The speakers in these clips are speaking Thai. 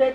ด้วย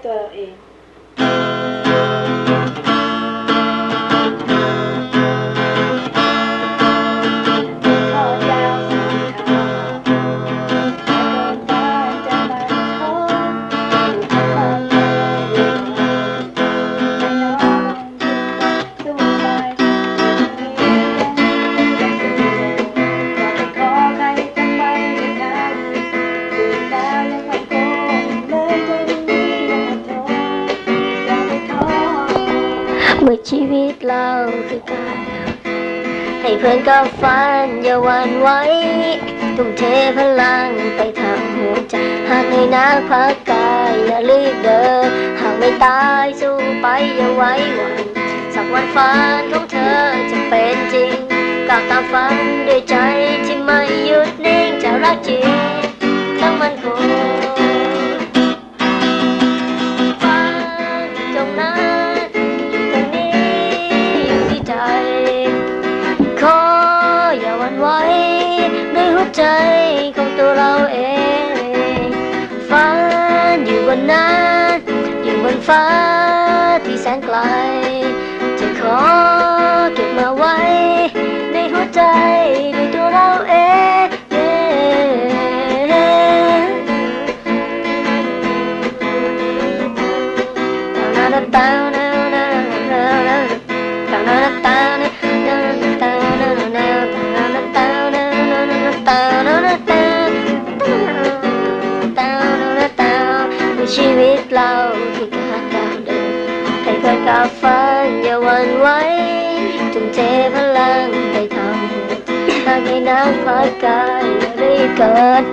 เมื่อชีวิตเราคือการให้เพื่อนกับฝันอย่าหวั่นไหวทุ่มเทพลังไปทางหัวใจหากในนักพักกายอย่ารีบเดินหากไม่ตายสู้ไปอย่าไว้หวันสักวันฝันของเธอจะเป็นจริงก้าวตามฝันด้วยใจที่ไม่หยุดนิ่งจะรักจริงทั้งมันคง ใจขออย่าหวั่นไหวด้วยหัวใจของตัวเราเองฝันอยู่บนนั้นอยู่บนฟ้าที่แสนไกล จะขอเก็บมาไว้ในหัวใจด้วยตัวเราเอง เราที่การก้าวเดินให้เกิดกับฝันอย่าหวั่นไหวจงเทพลังไปทำหากไม่นักพักกายอย่ารีเกิด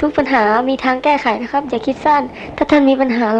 ทุกปัญหามีทางแก้ไขนะครับอย่าคิดสั้นถ้าท่านมีปัญหาลอง